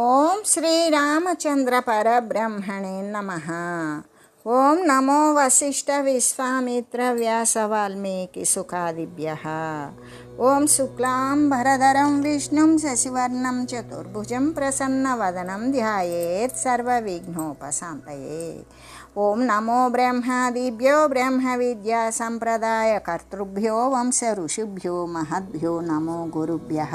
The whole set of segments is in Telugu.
ॐ श्रीरामचन्द्रपरब्रह्मणे नमः। ॐ नमो वसिष्ठविश्वामित्रव्यासवाल्मीकिसुखादिभ्यः। ॐ शुक्लां भरधरं विष्णुं शशिवर्णं चतुर्भुजं प्रसन्नवदनं ध्यायेत् सर्वविघ्नोपशान्तये। ॐ नमो ब्रह्मादिभ्यो ब्रह्मविद्यासम्प्रदायकर्तृभ्यो वंशऋषिभ्यो महद्भ्यो नमो गुरुभ्यः।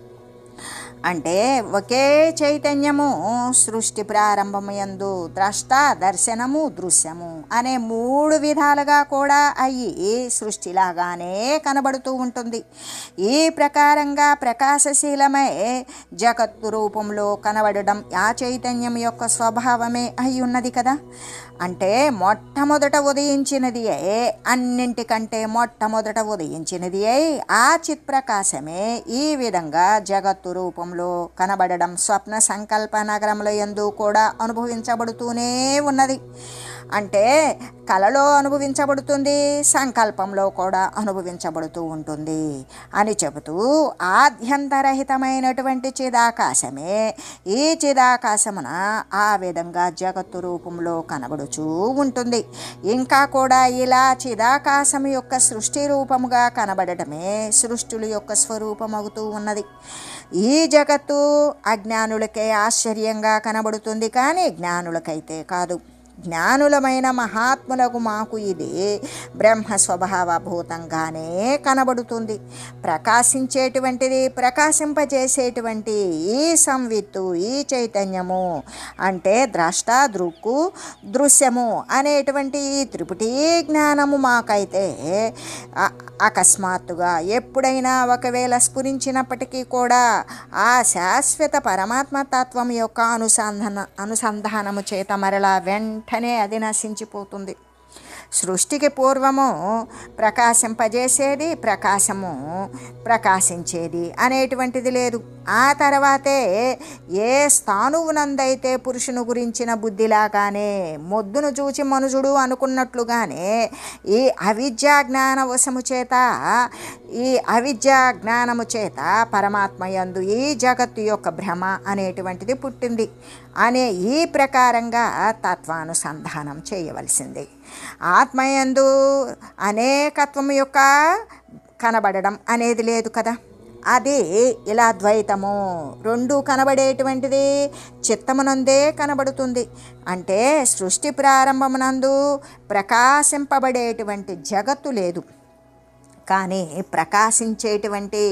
అంటే ఒకే చైతన్యము సృష్టి ప్రారంభమయందు ద్రష్ట దర్శనము దృశ్యము అనే మూడు విధాలుగా కూడా అయ్యి సృష్టిలాగానే కనబడుతూ ఉంటుంది. ఈ ప్రకారంగా ప్రకాశశీలమై జగత్తు రూపంలో కనబడడం ఆ చైతన్యం యొక్క స్వభావమే అయి ఉన్నది కదా. అంటే మొట్టమొదట ఉదయించినది అన్నింటికంటే మొట్టమొదట ఉదయించినది అయి ఆ చిత్ప్రకాశమే ఈ విధంగా జగత్తు రూపంలో కనబడడం స్వప్న సంకల్ప నగరంలో ఎందు కూడా అనుభవించబడుతూనే ఉన్నది. అంటే కలలో అనుభవించబడుతుంది సంకల్పంలో కూడా అనుభవించబడుతూ ఉంటుంది అని చెబుతూ ఆద్యంతరహితమైనటువంటి చిదాకాశమే ఈ చిదాకాశమున ఆ విధంగా జగత్తు రూపంలో కనబడుచూ ఉంటుంది. ఇంకా కూడా ఇలా చిదాకాశం యొక్క సృష్టి రూపముగా కనబడటమే సృష్టుల యొక్క స్వరూపమవుతూ ఉన్నది. ఈ జగత్తు అజ్ఞానులకే ఆశ్చర్యంగా కనబడుతుంది కానీ జ్ఞానులకైతే కాదు. జ్ఞానులమైన మహాత్ములకు మాకు ఇది బ్రహ్మ స్వభావభూతంగానే కనబడుతుంది. ప్రకాశించేటువంటిది ప్రకాశింపజేసేటువంటి ఈ సంవిత్తు ఈ చైతన్యము అంటే ద్రష్ట దృక్కు దృశ్యము అనేటువంటి ఈ త్రిపుటీ జ్ఞానము మాకైతే అకస్మాత్తుగా ఎప్పుడైనా ఒకవేళ స్ఫురించినప్పటికీ కూడా ఆ శాశ్వత పరమాత్మ తత్వం యొక్క అనుసంధాన అనుసంధానము చేత మరలా వెంట వెంటనే అది నశించిపోతుంది. సృష్టికి పూర్వము ప్రకాశింపజేసేది ప్రకాశము ప్రకాశించేది అనేటువంటిది లేదు. ఆ తర్వాతే ఏ స్థానువునందైతే పురుషుని గురించిన బుద్ధిలాగానే మొద్దును చూచి మనుజుడు అనుకున్నట్లుగానే ఈ అవిద్యా జ్ఞాన వశము చేత ఈ అవిద్యా జ్ఞానము చేత పరమాత్మ యందు ఈ జగత్తు యొక్క భ్రమ అనేటువంటిది పుట్టింది. అనే ఈ ప్రకారంగా తత్వానుసంధానం చేయవలసింది. ఆత్మయందు అనేకత్వం యొక్క కనబడడం అనేది లేదు కదా. అది ఇలా ద్వైతము రెండు కనబడేటువంటిది చిత్తమునందే కనబడుతుంది. అంటే సృష్టి ప్రారంభమునందు ప్రకాశింపబడేటువంటి జగత్తు లేదు. కానీ ప్రకాశించేటువంటి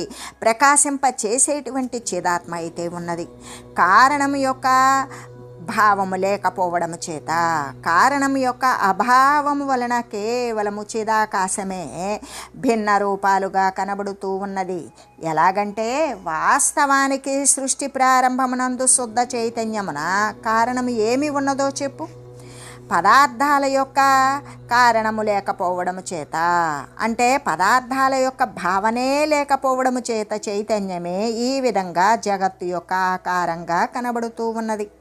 ప్రకాశింప చేసేటువంటి చిదాత్మ అయితే ఉన్నది. కారణం యొక్క భావము లేకపోవడము చేత కారణం యొక్క అభావము వలన కేవలము చిదాకాశమే భిన్న రూపాలుగా కనబడుతూ ఉన్నది. ఎలాగంటే వాస్తవానికి సృష్టి ప్రారంభమునందు శుద్ధ చైతన్యమున కారణం ఏమి ఉన్నదో చెప్పు. పదార్థాల యొక్క కారణము లేకపోవడము చేత. అంటే పదార్థాల యొక్క భావనే లేకపోవడము చేత చైతన్యమే ఈ విధంగా జగత్తు యొక్క ఆకారంగా కనబడుతూ ఉన్నది.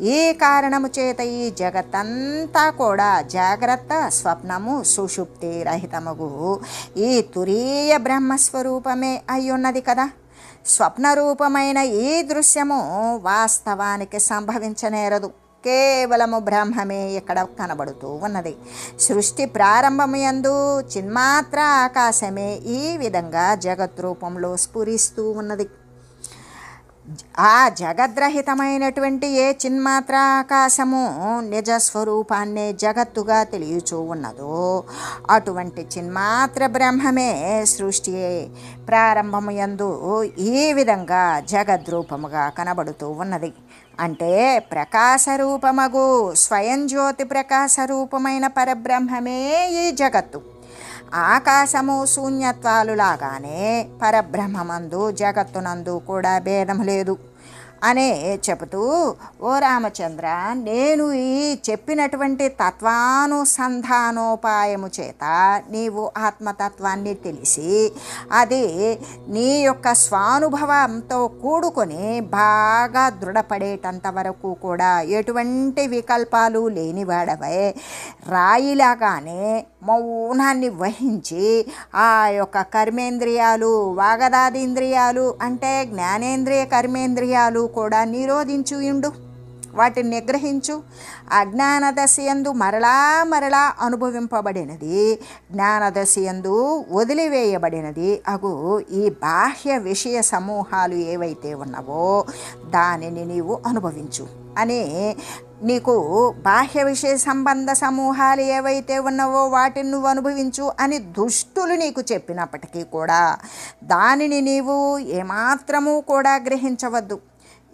ఈ కారణము చేత ఈ జగత్తంతా కూడా జాగ్రత్త స్వప్నము సుషుప్తి రహితముగు ఈ తురీయ బ్రహ్మస్వరూపమే అయ్యున్నది కదా. స్వప్నరూపమైన ఈ దృశ్యము వాస్తవానికి సంభవించనేరదు. కేవలము బ్రహ్మమే ఇక్కడ కనబడుతూ ఉన్నది. సృష్టి ప్రారంభమయందు చిన్మాత్ర ఆకాశమే ఈ విధంగా జగత్ రూపంలో స్ఫురిస్తూ ఉన్నది. ఆ జగద్రహితమైనటువంటి ఏ చిన్మాత్ర ఆకాశము నిజ స్వరూపాన్నే జగత్తుగా తెలియచూ ఉన్నదో అటువంటి చిన్మాత్ర బ్రహ్మమే సృష్టి ప్రారంభమయందు ఈ విధంగా జగద్రూపముగా కనబడుతూ ఉన్నది. అంటే ప్రకాశరూపమగు స్వయం జ్యోతి ప్రకాశరూపమైన పరబ్రహ్మమే ఈ జగత్తు. ఆకాశము శూన్యత్వాలు లాగానే పరబ్రహ్మమందు జగత్తునందు కూడా భేదం లేదు. అనే చెబుతూ ఓ రామచంద్ర నేను ఈ చెప్పినటువంటి తత్వానుసంధానోపాయము చేత నీవు ఆత్మతత్వాన్ని తెలిసి అది నీ యొక్క స్వానుభవంతో కూడుకొని బాగా దృఢపడేటంత వరకు కూడా ఎటువంటి వికల్పాలు లేనివాడవై రాయిలాగానే మౌనాన్ని వహించి ఆ యొక్క కర్మేంద్రియాలు వాగదాదింద్రియాలు అంటే జ్ఞానేంద్రియ కర్మేంద్రియాలు కూడా నిరోధించుయుండు. వాటిని నిగ్రహించు అజ్ఞానదశయందు మరలా మరలా అనుభవింపబడినది. జ్ఞానదశయందు వదిలివేయబడినది. అగు ఈ బాహ్య విషయ సమూహాలు ఏవైతే ఉన్నావో దానిని నీవు అనుభవించు. అని నీకు బాహ్య విషయ సంబంధ సమూహాలు ఏవైతే ఉన్నావో వాటిని నువ్వు అనుభవించు అని దుష్టులు నీకు చెప్పినప్పటికీ కూడా దానిని నీవు ఏమాత్రము కూడా గ్రహించవద్దు.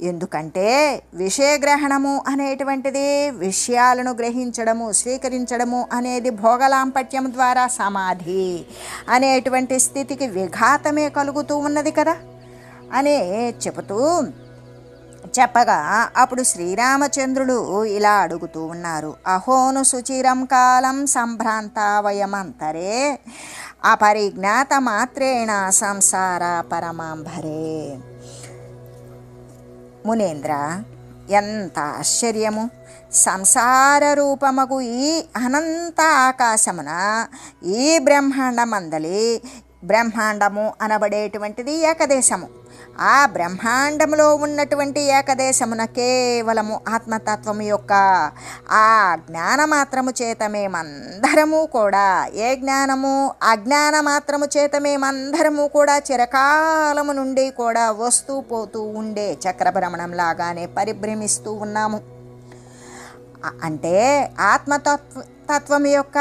ఎందుకంటే విషయగ్రహణము అనేటువంటిది విషయాలను గ్రహించడము స్వీకరించడము అనేది భోగలాంపట్యం ద్వారా సమాధి అనేటువంటి స్థితికి విఘాతమే కలుగుతూ ఉన్నది కదా అని చెబుతూ చెప్పగా అప్పుడు శ్రీరామచంద్రుడు ఇలా అడుగుతూ ఉన్నారు. అహోను సుచిరం కాలం సంభ్రాంతావయమంతరే అపరిజ్ఞాత మాత్రేణ సంసార పరమాంభరే. మునేంద్ర ఎంత ఆశ్చర్యము. సంసార రూపమగు ఈ అనంత ఆకాశమున ఈ బ్రహ్మాండమందలి బ్రహ్మాండము అనబడేటువంటిది ఏకదేశము. ఆ బ్రహ్మాండంలో ఉన్నటువంటి ఏకదేశమున కేవలము ఆత్మతత్వము యొక్క ఆ జ్ఞానమాత్రము చేత మేమందరము కూడా ఏ జ్ఞానము అజ్ఞాన మాత్రము చేత మేమందరము కూడా చిరకాలము నుండి కూడా వస్తూ పోతూ ఉండే చక్రభ్రమణం లాగానే పరిభ్రమిస్తూ ఉన్నాము. అంటే ఆత్మతత్వ తత్వం యొక్క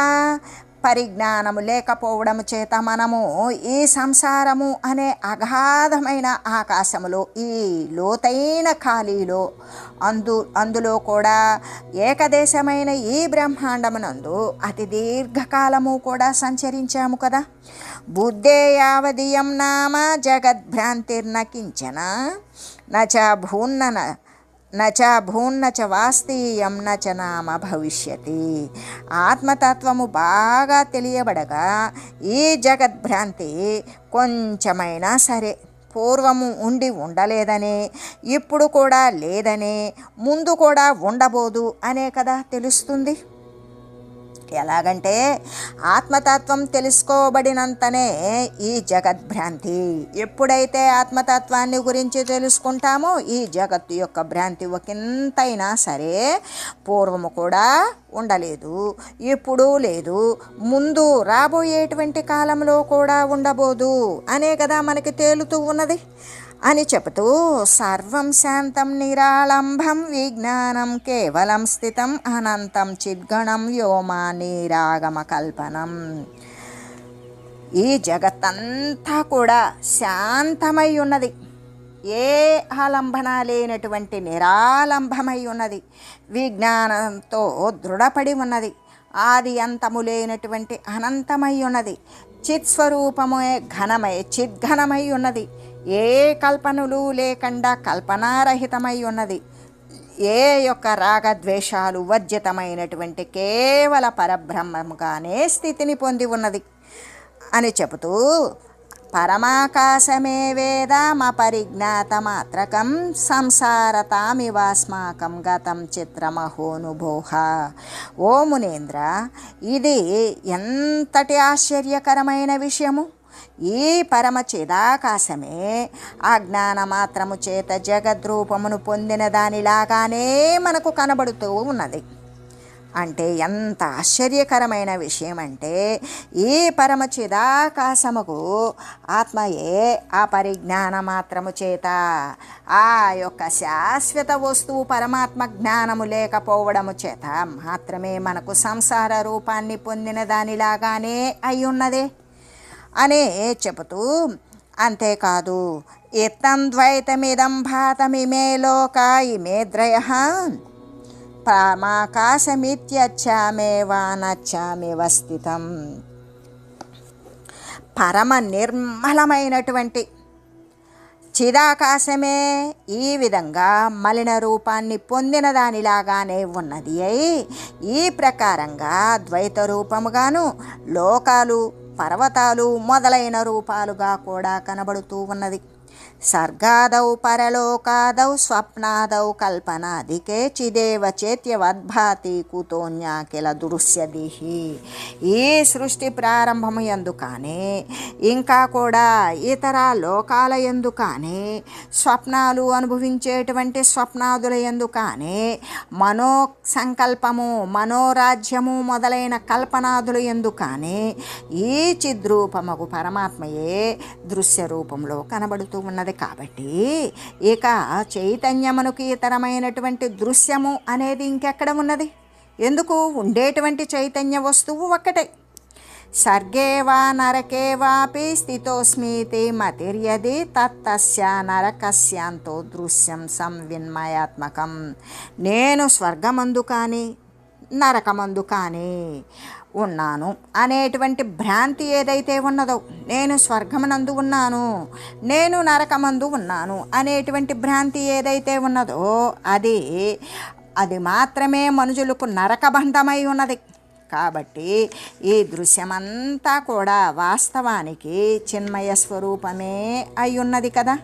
పరిజ్ఞానము లేకపోవడము చేత మనము ఈ సంసారము అనే అగాధమైన ఆకాశములో ఈ లోతైన ఖాళీలో అందు అందులో కూడా ఏకదేశమైన ఈ బ్రహ్మాండమునందు అతి దీర్ఘకాలము కూడా సంచరించాము కదా. బుద్ధే యావదీయం నామ జగద్భ్రాంతిర్న కించన నచ భూన్నన నచ భూన్న చ వాస్తీయం నచ నామ భవిష్యతి. ఆత్మతత్వము బాగా తెలియబడగా ఈ జగద్భ్రాంతి కొంచెమైనా సరే పూర్వము ఉండి ఉండలేదని ఇప్పుడు కూడా లేదని ముందు కూడా ఉండబోదు అనే కదా తెలుస్తుంది? ఎలాగంటే ఆత్మతత్వం తెలుసుకోబడినంతనే ఈ జగద్భ్రాంతి. ఎప్పుడైతే ఆత్మతత్వాన్ని గురించి తెలుసుకుంటామో ఈ జగత్తు యొక్క భ్రాంతి ఒకంతైనా సరే పూర్వము కూడా ఉండలేదు ఇప్పుడు లేదు ముందు రాబోయేటువంటి కాలంలో కూడా ఉండబోదు అనే కదా మనకి తేలుతూ ఉన్నది. అని చెబుతూ సర్వం శాంతం నిరాళంబం విజ్ఞానం కేవలం స్థితం అనంతం చిద్గణం వ్యోమా నీరాగమ కల్పనం. ఈ జగత్తంతా కూడా శాంతమై ఉన్నది. ఏ ఆలంబన లేనటువంటి నిరాలంభమై ఉన్నది. విజ్ఞానంతో దృఢపడి ఉన్నది. ఆది అంతము లేనటువంటి అనంతమై ఉన్నది. చిత్స్వరూపమే ఘనమై చిద్ఘనమై ఉన్నది. ఏ కల్పనలు లేకుండా కల్పనారహితమై ఉన్నది. ఏ యొక్క రాగద్వేషాలు వర్జితమైనటువంటి కేవల పరబ్రహ్మముగానే స్థితిని పొంది ఉన్నది అని చెబుతూ పరమాకాశమే వేదమపరిజ్ఞాతమాత్రకం సంసారతామివాస్మాకం గతం చిత్రమహోనుభోహ. ఓ మునేంద్ర ఇది ఎంతటి ఆశ్చర్యకరమైన విషయము? ఈ పరమ చిదాకాశమే అజ్ఞానమాత్రము చేత జగద్రూపమును పొందిన దానిలాగానే మనకు కనబడుతూ ఉన్నది. అంటే ఎంత ఆశ్చర్యకరమైన విషయం అంటే ఈ పరమ చిదాకాశముకు ఆత్మయే ఆ పరిజ్ఞాన మాత్రము చేత ఆ యొక్క శాశ్వత వస్తువు పరమాత్మ జ్ఞానము లేకపోవడము చేత మాత్రమే మనకు సంసార రూపాన్ని పొందిన దానిలాగానే అయి ఉన్నదే అనే చెబుతూ అంతేకాదు ఇత్తం ద్వైతమిదం భాతమిమే లోక ఇమే ద్రయ. పరమాకాశమిత్యచ్చామేవా స్థితం పరమ నిర్మలమైనటువంటి చిదాకాశమే ఈ విధంగా మలిన రూపాన్ని పొందిన దానిలాగానే ఉన్నది అయి ఈ ప్రకారంగా ద్వైత రూపముగాను లోకాలు పర్వతాలు మొదలైన రూపాలుగా కూడా కనబడుతూ ఉన్నది. సర్గాదౌ పరలోకాదౌ స్వప్నాదౌ కల్పనాదికే చిదేవ చేత్యవద్భాతి కుతోన్యాకిల దృశ్యదిహి ఈ సృష్టి ప్రారంభము ఎందు కానీ ఇంకా కూడా ఇతర లోకాల ఎందు కానీ స్వప్నాలు అనుభవించేటువంటి స్వప్నాదుల ఎందు కానీ మనో సంకల్పము మనోరాజ్యము మొదలైన కల్పనాదుల ఎందు కానీ ఈ చిద్రూపముకు పరమాత్మయే దృశ్య రూపంలో కనబడుతూ ఉన్నది. కాబట్టి ఇక చైతన్యమునకు ఇతరమైనటువంటి దృశ్యము అనేది ఇంకెక్కడ ఉన్నది? ఎందుకు? ఉండేటువంటి చైతన్య వస్తువు ఒక్కటే. సర్గే వా నరకే వాపి మతిర్యది తత్తస్య నరకస్యాంతో దృశ్యం సంవిన్మయాత్మకం. నేను స్వర్గమందు కానీ నరకమందు కానీ ఉన్నాను అనేటువంటి భ్రాంతి ఏదైతే ఉన్నదో నేను స్వర్గమునందు ఉన్నాను నేను నరకమందు ఉన్నాను అనేటువంటి భ్రాంతి ఏదైతే ఉన్నదో అది అది మాత్రమే మనుషులకు నరకబంధమై ఉన్నది. కాబట్టి ఈ దృశ్యమంతా కూడా వాస్తవానికి చిన్మయ స్వరూపమే అయి ఉన్నది కదా.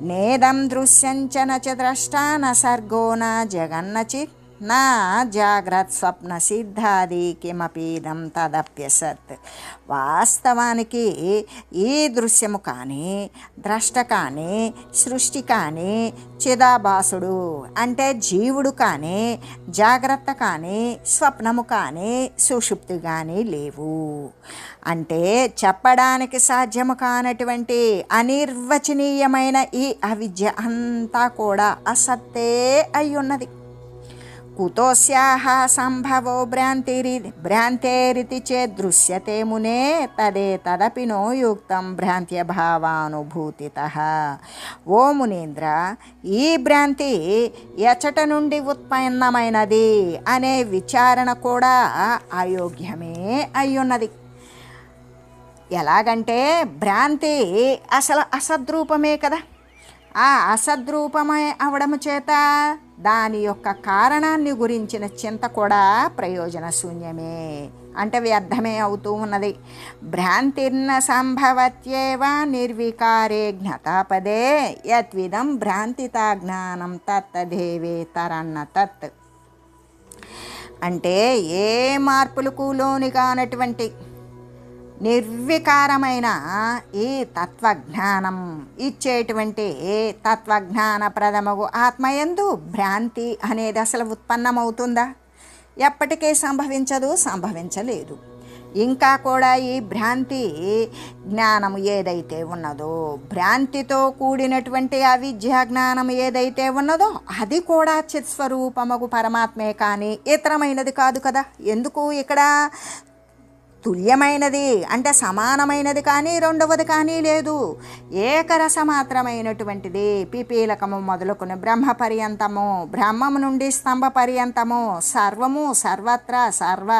నేదం దృశ్యంచన చ ద్రష్ట న సర్గో నా జాగ్రత్త స్వప్న సిద్ధాది కిమపీదం తదప్యసత్ వాస్తవానికి ఈ దృశ్యము కానీ ద్రష్ట కానీ సృష్టి కానీ చిదాభాసుడు అంటే జీవుడు కానీ జాగ్రత్త కానీ స్వప్నము కానీ సుషుప్తి కానీ లేవు। అంటే చెప్పడానికి సాధ్యము కానటువంటి అనిర్వచనీయమైన ఈ అవిద్య అంతా కూడా అసత్తే అయ్యున్నది। ఉన్నది కుతోస్యాహ సంభవో భ్రాంతిరి భ్రాంతేరితి చేద్ దృశ్యతే మునే తదే తదపి నోయుక్తం భ్రాంత్యభావానుభూతిత ఓ మునీంద్ర ఈ భ్రాంతి ఎచట నుండి ఉత్పన్నమైనది అనే విచారణ కూడా అయోగ్యమే అయ్యున్నది. ఎలాగంటే భ్రాంతి అసలు అసద్రూపమే కదా. ఆ అసద్రూపమై అవడము చేత దాని యొక్క కారణాన్ని గురించిన చింత కూడా ప్రయోజన శూన్యమే. అంటే వ్యర్థమే అవుతూ ఉన్నది. భ్రాంతిర్న సంభవత్యేవ నిర్వికారే జ్ఞతాపదే యద్విధం భ్రాంతితా జ్ఞానం తత్తదేవే తరన్న తత్. అంటే ఏ మార్పులకు లోని కానటువంటి నిర్వికారమైన ఈ తత్వజ్ఞానం ఇచ్చేటువంటి తత్వజ్ఞాన ప్రథమగు ఆత్మయందు భ్రాంతి అనేది అసలు ఉత్పన్నమవుతుందా? ఎప్పటికీ సంభవించదు సంభవించలేదు. ఇంకా కూడా ఈ భ్రాంతి జ్ఞానం ఏదైతే ఉన్నదో భ్రాంతితో కూడినటువంటి అవిద్యా జ్ఞానం ఏదైతే ఉన్నదో అది కూడా చిత్స్వరూపముకు పరమాత్మే కానీ ఇతరమైనది కాదు కదా? ఎందుకు ఇక్కడ తుల్యమైనది అంటే సమానమైనది కానీ రెండవది కానీ లేదు. ఏకరస మాత్రమైనటువంటిది పిపీలకము మొదలుకుని బ్రహ్మ పర్యంతము బ్రహ్మము నుండి స్తంభ పర్యంతము సర్వము సర్వత్రా సర్వ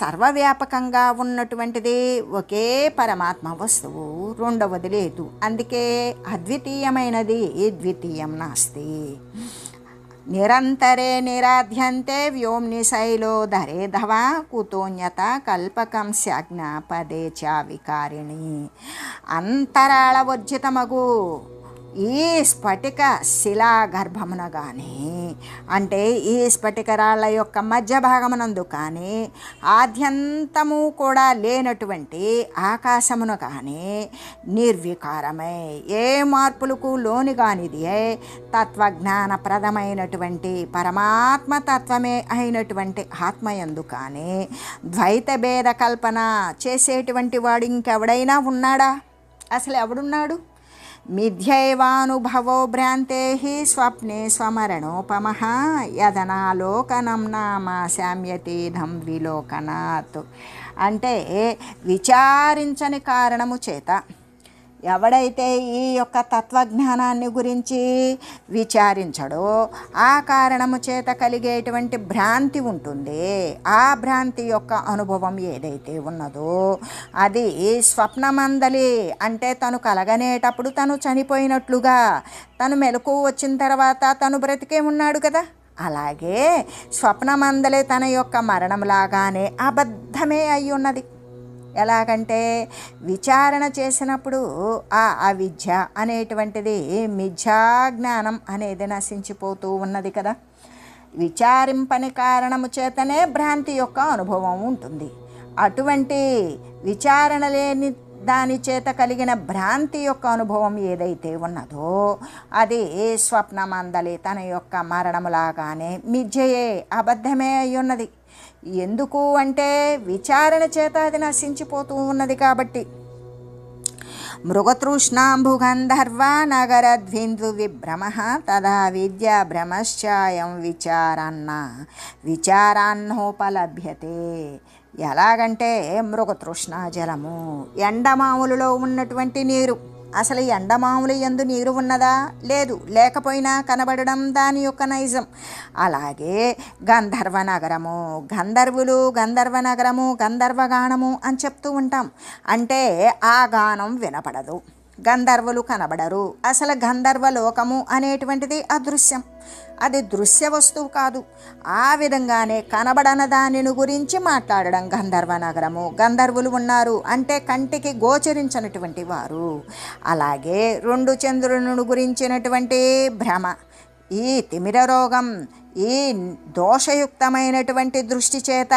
సర్వవ్యాపకంగా ఉన్నటువంటిది ఒకే పరమాత్మ వస్తువు. రెండవది లేదు. అందుకే అద్వితీయమైనది ద్వితీయం నాస్తి. నిరంతరే నిరాధ్యంతే వ్యోమ్ని శైలో ధరే ధవా కుతోన్యత కల్పకం శాజ్ఞ పదే చా వికారిణి అంతరాళవర్జితమగు ఈ స్ఫటిక శిలాగర్భమున కానీ అంటే ఈ స్ఫటిక రాళ్ళ యొక్క మధ్య భాగమునందు కానీ ఆద్యంతము కూడా లేనటువంటి ఆకాశమును కానీ నిర్వికారమై. ఏ మార్పులకు లోని కానిది తత్వజ్ఞానప్రదమైనటువంటి పరమాత్మ తత్వమే అయినటువంటి ఆత్మయందు కానీ ద్వైత భేద కల్పన చేసేటువంటి వాడు ఇంకెవడైనా ఉన్నాడా? అసలు ఎవడున్నాడు? మిథ్యైవానుభవో భ్రాంతే స్వప్నే స్వమరణోపమ యదనాలోకనం నామ శామ్యతీధం విలోకనాత్ అంటే విచారించని కారణము చేత ఎవడైతే ఈ యొక్క తత్వజ్ఞానాన్ని గురించి విచారించడో ఆ కారణము చేత కలిగేటువంటి భ్రాంతి ఉంటుంది. ఆ భ్రాంతి యొక్క అనుభవం ఏదైతే ఉన్నదో అది స్వప్నమందలి. అంటే తను కలగనేటప్పుడు తను చనిపోయినట్లుగా తను మెలకు వచ్చిన తర్వాత తను బ్రతికే ఉన్నాడు కదా. అలాగే స్వప్నమందలే తన యొక్క మరణంలాగానే అబద్ధమే అయి ఉన్నది. ఎలాగంటే విచారణ చేసినప్పుడు ఆ అవిద్య అనేటువంటిది మిథ్యాజ్ఞానం అనేది నశించిపోతూ ఉన్నది కదా. విచారింపని కారణము చేతనే భ్రాంతి యొక్క అనుభవం ఉంటుంది. అటువంటి విచారణ లేని దాని చేత కలిగిన భ్రాంతి యొక్క అనుభవం ఏదైతే ఉన్నదో అది స్వప్నమందలి తన యొక్క మరణములాగానే మిథ్యయే అబద్ధమే అయి ఉన్నది ఎందుకు అంటే విచారణ చేత అది నశించిపోతూ ఉన్నది కాబట్టి. మృగతృష్ణాంబుగంధర్వ నగరద్విందు విభ్రమ తదా విద్యా భ్రమశ్చాయం విచారాన్న. విచారాన్నోపలభ్యతే. ఎలాగంటే మృగతృష్ణ జలము ఎండమాములలో ఉన్నటువంటి నీరు. అసలు ఎండమాములు ఎందు నీరు ఉన్నదా? లేదు లేకపోయినా కనబడడం దాని యొక్క నైజం. అలాగే గంధర్వ నగరము గంధర్వులు గంధర్వ నగరము గంధర్వగానము అని చెప్తూ ఉంటాం. అంటే ఆ గానం వినపడదు. గంధర్వులు కనబడరు. అసలు గంధర్వ లోకము అనేటువంటిది అదృశ్యం. అది దృశ్య వస్తువు కాదు. ఆ విధంగానే కనబడన దానిని గురించి మాట్లాడడం గంధర్వ నగరము. గంధర్వులు ఉన్నారు అంటే కంటికి గోచరించినటువంటి వారు. అలాగే రెండు చంద్రులను గురించినటువంటి భ్రమ ఈ తిమిర రోగం ఈ దోషయుక్తమైనటువంటి దృష్టి చేత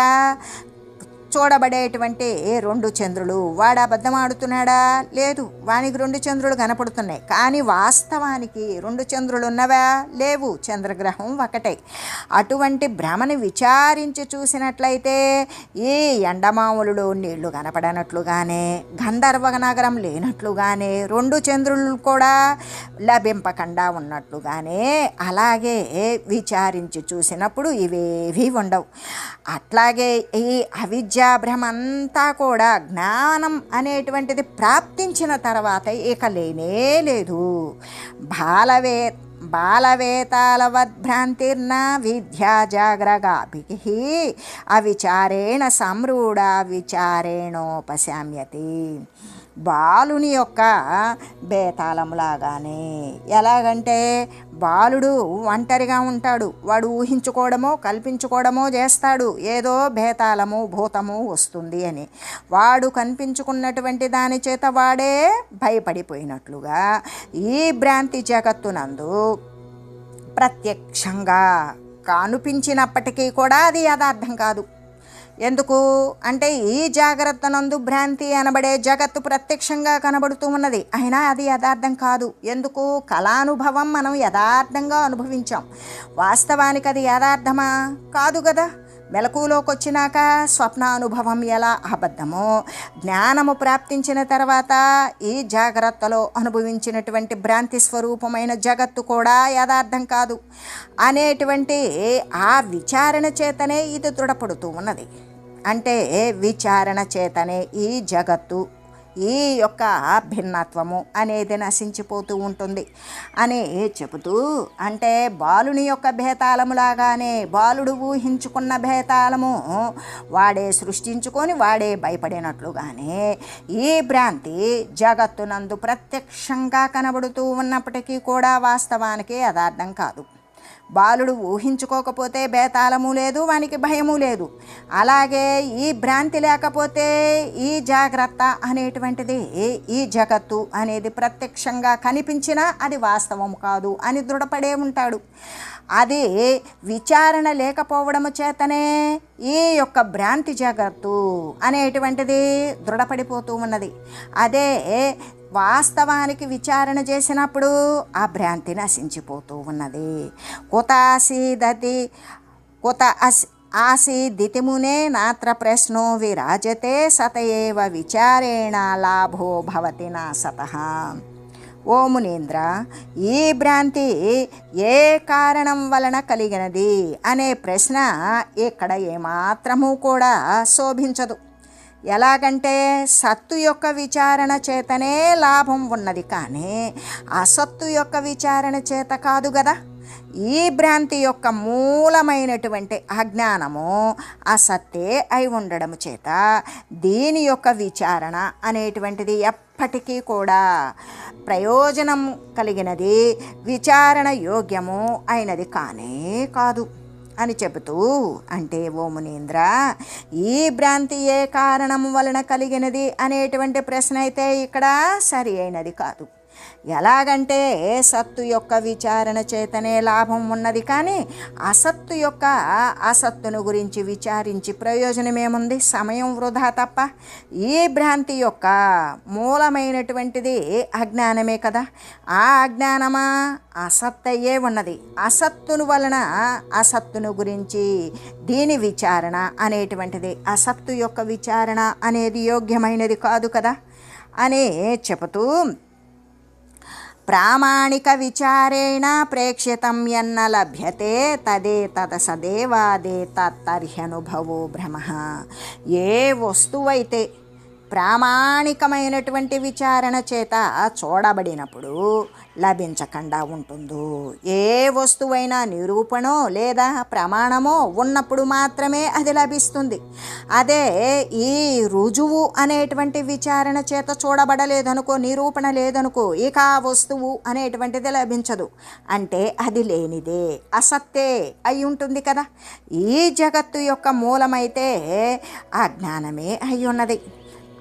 చూడబడేటువంటి రెండు చంద్రులు? వాడు అబద్ధం ఆడుతున్నాడా లేదు వానికి రెండు చంద్రులు కనపడుతున్నాయి. కానీ వాస్తవానికి రెండు చంద్రులు ఉన్నవా లేవు చంద్రగ్రహం ఒకటే. అటువంటి భ్రమని విచారించి చూసినట్లయితే ఈ ఎండమాములలో నీళ్ళు కనపడనట్లుగానే గంధర్వ నగరం లేనట్లుగానే రెండు చంద్రులు కూడా లభింపకుండా ఉన్నట్లుగానే అలాగే విచారించి చూసినప్పుడు ఇవేవి ఉండవు. అట్లాగే ఈ అవిద్య విద్యాభ్రమంతా కూడా జ్ఞానం అనేటువంటిది ప్రాప్తించిన తర్వాత ఇక లేనే లేదు. బాలవే బాలవేతాలవద్భ్రాంతిర్న విద్యా జాగ్రగాభి అవిచారేణ సంరూఢ విచారేణోపశామ్యతి. బాలుని యొక్క బేతాళంలాగానే ఎలాగంటే బాలుడు ఒంటరిగా ఉంటాడు. వాడు ఊహించుకోవడమో కల్పించుకోవడమో చేస్తాడు. ఏదో భేతాళము భూతము వస్తుంది అని. వాడు కనిపించుకున్నటువంటి దాని చేత వాడే భయపడిపోయినట్లుగా ఈ భ్రాంతి జగత్తునందు ప్రత్యక్షంగా కనిపించినప్పటికీ కూడా అది యథార్థం కాదు. ఎందుకు? అంటే ఈ జాగ్రత్త నందు భ్రాంతి అనబడే జగత్తు ప్రత్యక్షంగా కనబడుతూ ఉన్నది. అయినా అది యథార్థం కాదు. ఎందుకు? కళానుభవం మనం యథార్థంగా అనుభవించాం. వాస్తవానికి అది యథార్థమా? కాదు కదా మెలకులోకి వచ్చినాక స్వప్నానుభవం ఎలా అబద్ధమో జ్ఞానము ప్రాప్తించిన తర్వాత ఈ జాగ్రత్తలో అనుభవించినటువంటి భ్రాంతి స్వరూపమైన జగత్తు కూడా యథార్థం కాదు. అనేటువంటి ఆ విచారణ చేతనే ఇది దృఢపడుతూ ఉన్నది. అంటే విచారణ చేతనే ఈ జగత్తు ఈ యొక్క భిన్నత్వము అనేది నశించిపోతూ ఉంటుంది. అని చెబుతూ అంటే బాలుని యొక్క భేతాళములాగానే బాలుడు ఊహించుకున్న భేతాళము వాడే సృష్టించుకొని వాడే భయపడినట్లుగానే ఈ భ్రాంతి జగత్తునందు ప్రత్యక్షంగా కనబడుతూ ఉన్నప్పటికీ కూడా వాస్తవానికి యథార్థం కాదు. బాలుడు ఊహించుకోకపోతే బేతాళము లేదు వానికి భయము లేదు. అలాగే ఈ భ్రాంతి లేకపోతే ఈ జాగ్రత్త అనేటువంటిది ఈ జగత్తు అనేది ప్రత్యక్షంగా కనిపించినా అది వాస్తవం కాదు అని దృఢపడే ఉంటాడు. అది విచారణ లేకపోవడము చేతనే ఈ యొక్క భ్రాంతి జగత్తు అనేటువంటిది దృఢపడిపోతూ ఉన్నది. అదే వాస్తవానికి విచారణ చేసినప్పుడు ఆ భ్రాంతి నశించిపోతూ ఉన్నది. కుత ఆసీదతి కుత అస్ ఆసీదితిమునే నాత్ర ప్రశ్నో విరాజతే సతయేవ విచారేణ లాభో భవతి నా సత. ఓ మునీంద్ర ఈ భ్రాంతి ఏ కారణం వలన కలిగినది? అనే ప్రశ్న ఇక్కడ ఏమాత్రము కూడా శోభించదు. ఎలాగంటే సత్తు యొక్క విచారణ చేతనే లాభం ఉన్నది కానీ అసత్తు యొక్క విచారణ చేత కాదు కదా ఈ భ్రాంతి యొక్క మూలమైనటువంటి అజ్ఞానము అసత్తే అయి ఉండడం చేత దీని యొక్క విచారణ అనేటువంటిది ఎప్పటికీ కూడా ప్రయోజనం కలిగినది విచారణ యోగ్యము అయినది కానే కాదు. అని చెబుతూ అంటే ఓ మునీంద్ర ఈ భ్రాంతి ఏ కారణం వలన కలిగినది? అనేటువంటి ప్రశ్న అయితే ఇక్కడ సరి అయినది కాదు. ఎలాగంటే సత్తు యొక్క విచారణ చేతనే లాభం ఉన్నది కానీ అసత్తు యొక్క అసత్తును గురించి విచారించి ప్రయోజనమేముంది? సమయం వృధా తప్ప. ఈ భ్రాంతి యొక్క మూలమైనటువంటిది అజ్ఞానమే కదా. ఆ అజ్ఞానమా అసత్తయ్యే ఉన్నది. అసత్తును వలన అసత్తును గురించి దీని విచారణ అనేటువంటిది. అసత్తు యొక్క విచారణ అనేది యోగ్యమైనది కాదు కదా. అని చెబుతూ ప్రామాణిక విచారేణ ప్రేక్షితం ఎన్న లభ్యతే తదే తద సదేవాదే తత్తర్హ్యనుభవో భ్రమ. ఏ వస్తువైతే ప్రామాణికమైనటువంటి విచారణ చేత చూడబడినప్పుడు లభించకుండా ఉంటుందో ఏ వస్తువైనా నిరూపణో లేదా ప్రమాణమో ఉన్నప్పుడు మాత్రమే అది లభిస్తుంది. అదే ఈ రుజువు అనేటువంటి విచారణ చేత చూడబడలేదనుకో నిరూపణ లేదనుకో ఇక ఆ వస్తువు అనేటువంటిది లభించదు. అంటే అది లేనిదే అసత్తే అయి ఉంటుంది కదా. ఈ జగత్తు యొక్క మూలమైతే ఆ జ్ఞానమే అయి ఉన్నది.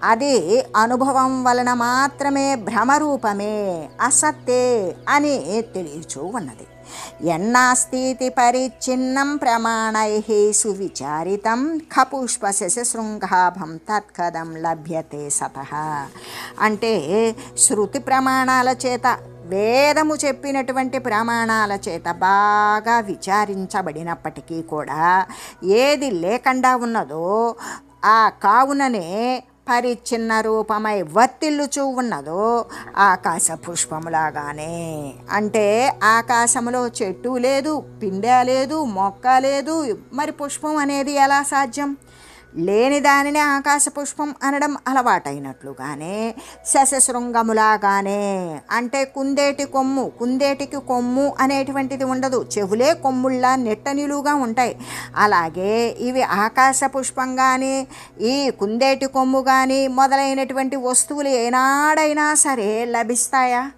అది అనుభవం వలన మాత్రమే భ్రమరూపమే అసత్తే అని తెలియచూ ఉన్నది. ఎన్నాస్తీతి పరిచ్ఛిన్నం ప్రమాణై సువిచారితం ఖపుష్పశృంగాభం తత్కదం లభ్యతే సత. అంటే శృతి ప్రమాణాల చేత వేదము చెప్పినటువంటి ప్రమాణాల చేత బాగా విచారించబడినప్పటికీ కూడా ఏది లేకుండా ఉన్నదో ఆ కావుననే పరిచ్ఛిన్న రూపమై వర్తిల్లుచూ ఉన్నదో ఆకాశ పుష్పములాగానే. అంటే ఆకాశంలో చెట్టు లేదు పిండ లేదు మొక్క లేదు. మరి పుష్పం అనేది ఎలా సాధ్యం? లేని దానిని ఆకాశ పుష్పం అనడం అలవాటైనట్లుగానే శశశృంగములాగానే అంటే కుందేటి కొమ్ము కుందేటికి కొమ్ము అనేటువంటిది ఉండదు. చెవులే కొమ్ముళ్ళ నిట్టనిలుగా ఉంటాయి. అలాగే ఇవి ఆకాశ పుష్పం కానీ ఈ కుందేటి కొమ్ము కానీ మొదలైనటువంటి వస్తువులు ఏనాడైనా సరే లభిస్తాయా?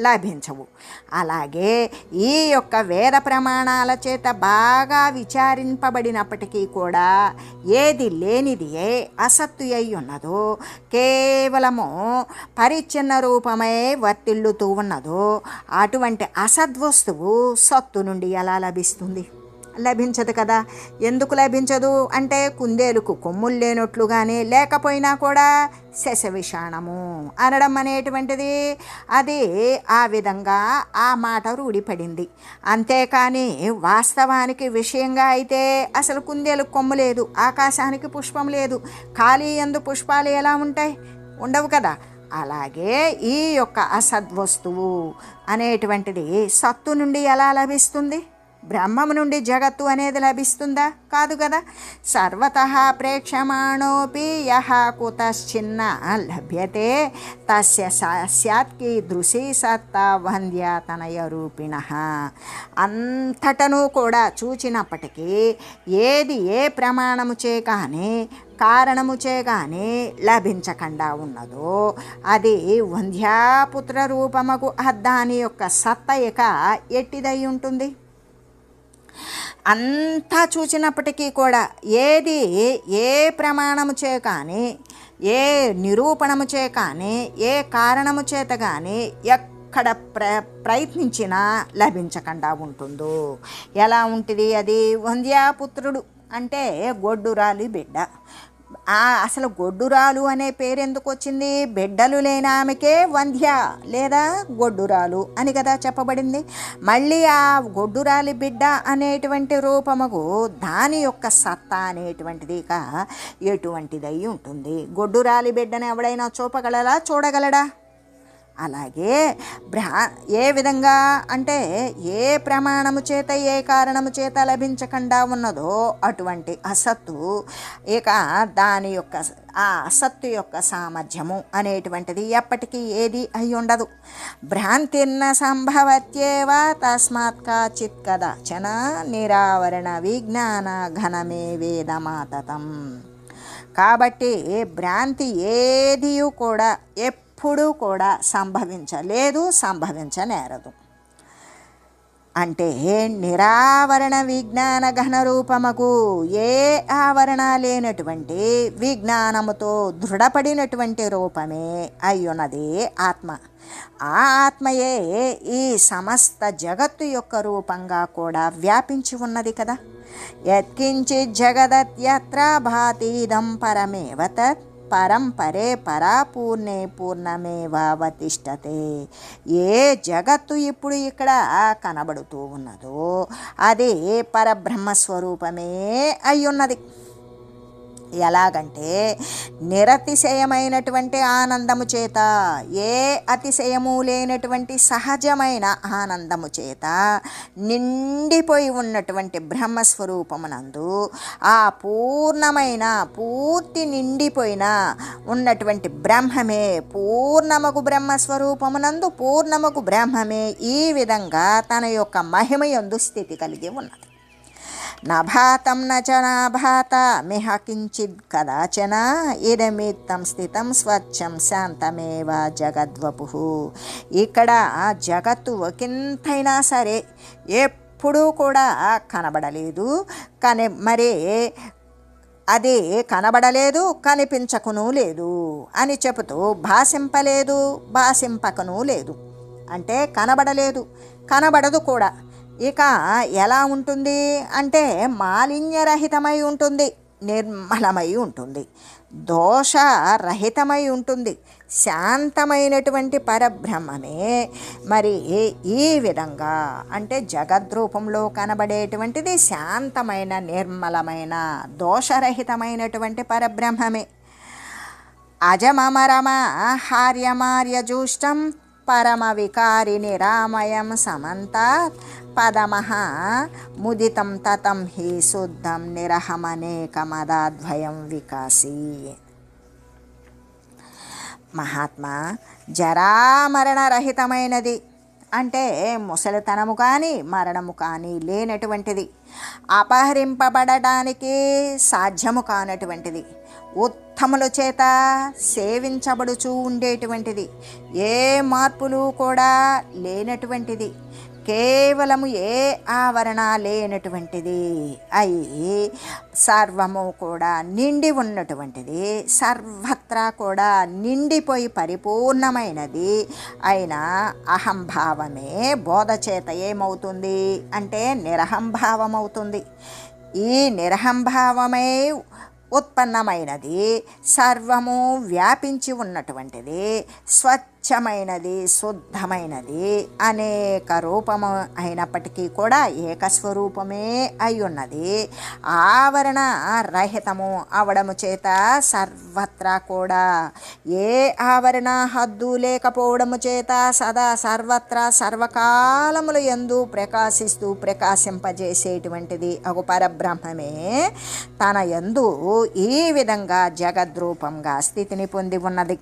లభించవు. అలాగే ఈ యొక్క వేద ప్రమాణాల చేత బాగా విచారింపబడినప్పటికీ కూడా ఏది లేనిది ఏ అసత్తు అయి ఉన్నదో కేవలము పరిచ్ఛిన్న రూపమే వర్తిల్లుతూ ఉన్నదో అటువంటి అసద్వస్తువు సత్తు నుండి ఎలా లభిస్తుంది? లభించదు కదా. ఎందుకు లభించదు? అంటే కుందేలుకు కొమ్ములు లేనట్లుగానే లేకపోయినా కూడా శశవిషాణము అనడం అనేటువంటిది. అది ఆ విధంగా ఆ మాట రూఢిపడింది. అంతేకాని వాస్తవానికి విషయంగా అయితే అసలు కుందేలు కొమ్ము లేదు ఆకాశానికి పుష్పం లేదు ఖాళీ ఎందు పుష్పాలు ఎలా ఉంటాయి? ఉండవు కదా. అలాగే ఈ యొక్క అసద్వస్తువు అనేటువంటిది సత్తు నుండి ఎలా లభిస్తుంది? బ్రహ్మము నుండి జగత్తు అనేది లభిస్తుందా? కాదు కదా. సర్వత ప్రేక్షమాణోపి యహ కుతశ్చిన్న లభ్యతే. తస్య సత్కి సత్త సత్తా వంద్యాతనయ రూపిణ. అంతటను కూడా చూచినప్పటికీ ఏది ఏ ప్రమాణముచే కానీ కారణముచే కానీ లభించకుండా ఉన్నదో అది వంధ్యాపుత్ర రూపముకు దాని యొక్క సత్త ఇక ఎట్టిదై ఉంటుంది? అంతా చూసినప్పటికీ కూడా ఏది ఏ ప్రమాణము చే కానీ ఏ నిరూపణము చే కానీ ఏ కారణము చేత కానీ ఎక్కడ ప్ర ప్రయత్నించినా లభించకుండా ఉంటుందో. ఎలా ఉంటుంది అది? వంద్యాపుత్రుడు అంటే గొడ్డురాలి బిడ్డ. ఆ అసలు గొడ్డురాలు అనే పేరెందుకు వచ్చింది బిడ్డలు లేని ఆమెకే వంధ్య లేదా గొడ్డురాలు అని కదా చెప్పబడింది. మళ్ళీ ఆ గొడ్డురాలి బిడ్డ అనేటువంటి రూపముకు దాని యొక్క సత్తా అనేటువంటిది ఇక ఎటువంటిదై ఉంటుంది. గొడ్డురాలి బిడ్డను ఎవడైనా చూపగలరా చూడగలడా? అలాగే భ్రా ఏ విధంగా అంటే ఏ ప్రమాణము చేత ఏ కారణము చేత లభించకుండా ఉన్నదో అటువంటి అసత్తు ఇక దాని యొక్క ఆ అసత్తు యొక్క సామర్థ్యము అనేటువంటిది ఎప్పటికీ ఏది అయి ఉండదు. భ్రాంతిర్న సంభవత్యేవ తస్మాత్ కాచిత్ కదాచన నిరావరణ విజ్ఞాన ఘనమే వేదమాతతం. కాబట్టి భ్రాంతి ఏదియు కూడా ఎప్పుడు కూడా సంభవించలేదు సంభవించనేరదు. అంటే నిరావరణ విజ్ఞాన ఘనరూపముకు ఏ ఆవరణ లేనటువంటి విజ్ఞానముతో దృఢపడినటువంటి రూపమే అయ్యున్నది ఆత్మ. ఆ ఆత్మయే ఈ సమస్త జగత్తు యొక్క రూపంగా కూడా వ్యాపించి ఉన్నది కదా. యత్కించిత్ జగదత్యత్ర భాతీదం పరమేవ తత్ పరంపరే పరాపూర్ణే పూర్ణమేవావతిష్టతే. ఏ జగత్తు ఇప్పుడు ఇక్కడ కనబడుతూ ఉన్నదో అది పరబ్రహ్మస్వరూపమే అయ్యున్నది. ఎలాగంటే నిరతిశయమైనటువంటి ఆనందము చేత ఏ అతిశయము లేనటువంటి సహజమైన ఆనందము చేత నిండిపోయి ఉన్నటువంటి బ్రహ్మస్వరూపమునందు ఆ పూర్ణమైన పూర్తి నిండిపోయిన ఉన్నటువంటి బ్రహ్మమే పూర్ణముకు బ్రహ్మస్వరూపమునందు పూర్ణముకు బ్రహ్మమే ఈ విధంగా తన యొక్క మహిమయందు స్థితి కలిగి ఉన్నది. నభాతం నచ నాభాత మిహ కించిద్ కదాచన ఇదమిత్తం స్థితం స్వచ్ఛం శాంతమేవ జగద్వపు. ఇక్కడ జగత్తు ఒకంతైనా సరే ఎప్పుడూ కూడా కనబడలేదు కానీ మరి అది కనబడలేదు కనిపించకునూ లేదు అని చెబుతూ భాషింపలేదు భాషింపకనూ లేదు. అంటే కనబడలేదు కనబడదు కూడా. ఇక ఎలా ఉంటుంది అంటే మాలిన్యరహితమై ఉంటుంది నిర్మలమై ఉంటుంది దోషరహితమై ఉంటుంది శాంతమైనటువంటి పరబ్రహ్మమే. మరి ఈ విధంగా అంటే జగద్రూపంలో కనబడేటువంటిది శాంతమైన నిర్మలమైన దోషరహితమైనటువంటి పరబ్రహ్మమే. అజమమరమ హార్యమార్యజూష్టం పరమ వికారి నిరామయం సమంతాత్ పదమహ ముదితం తతం హి శుద్ధం నిరహమనేకమదాద్వయం వికాసి. మహాత్మా జరామరణరహితమైనది అంటే ముసలితనము కానీ మరణము కానీ లేనటువంటిది. అపహరింపబడటానికి సాధ్యము కానటువంటిది. ఉత్తముల చేత సేవించబడుచూ ఉండేటువంటిది. ఏ మార్పులు కూడా లేనటువంటిది. కేవలము ఏ ఆవరణ లేనటువంటిది అయి సర్వము కూడా నిండి ఉన్నటువంటిది. సర్వత్రా కూడా నిండిపోయి పరిపూర్ణమైనది అయిన అహంభావమే బోధ చేత ఏమవుతుంది అంటే నిరహంభావం అవుతుంది ఈ నిరహంభావమే ఉత్పన్నమైనది సర్వము వ్యాపించి ఉన్నటువంటిది స్వచ్ఛమైనది శుద్ధమైనది అనేక రూపము అయినప్పటికీ కూడా ఏకస్వరూపమే అయి ఉన్నది ఆవరణ రహితము అవడము చేత సర్వత్రా కూడా ఏ ఆవరణ హద్దు లేకపోవడము చేత సదా సర్వత్రా సర్వకాలములు ఎందు ప్రకాశిస్తూ ప్రకాశింపజేసేటువంటిది అగు పరబ్రహ్మమే. తన యందు ఈ విధంగా జగద్రూపంగా స్థితిని పొంది ఉన్నది.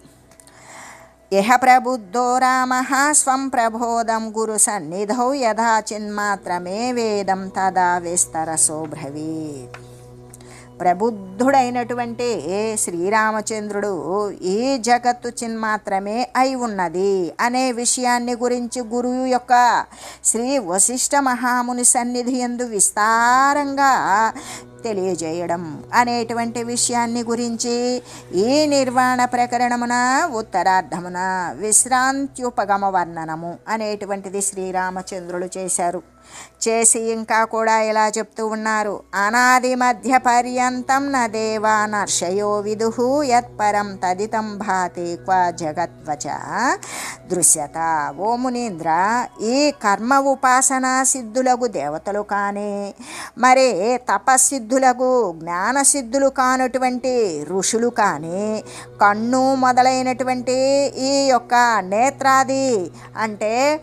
ఇహ ప్రబుద్ధో రామ స్వం ప్రబోధం గురు సన్నిధౌ యథా చిన్మాత్రమే వేదం తదా విస్తరసో బ్రవీత్. ప్రబుద్ధుడైనటువంటి శ్రీరామచంద్రుడు ఈ జగత్తు చిన్మాత్రమే అయి ఉన్నది అనే విషయాన్ని గురించి గురువు యొక్క శ్రీ వశిష్ఠ మహాముని సన్నిధి ఎందు విస్తారంగా తెలియజేయడం అనేటువంటి విషయాన్ని గురించి ఈ నిర్వాణ ప్రకరణమున ఉత్తరార్ధమున విశ్రాంత్యుపగమ వర్ణనము అనేటువంటిది శ్రీరామచంద్రులు చేశారు. చేసి ఇంకా కూడా ఇలా చెప్తూ ఉన్నారు. అనాది మధ్య పర్యంతం న దేవా నర్షయో యత్పరం తదితం భాతి క్వ జగత్వచ దృశ్యత ఓ మునీంద్ర ఈ కర్మ ఉపాసనా సిద్ధులకు దేవతలు కానీ. మరి తపస్సిద్ధులకు జ్ఞానసిద్ధులు కానటువంటి ఋషులు కానీ. కన్ను మొదలైనటువంటి ఈ యొక్క నేత్రాది అంటే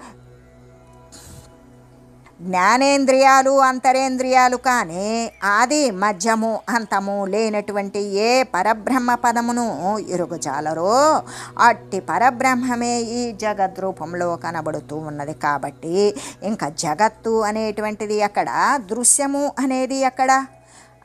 జ్ఞానేంద్రియాలు అంతరేంద్రియాలు కానీ ఆది మధ్యము అంతము లేనటువంటి ఏ పరబ్రహ్మ పదమును ఎరుగుజాలరో అట్టి పరబ్రహ్మమే ఈ జగద్రూపంలో కనబడుతూ ఉన్నది కాబట్టి ఇంకా జగత్తు అనేటువంటిది ఎక్కడ? దృశ్యము అనేది అక్కడ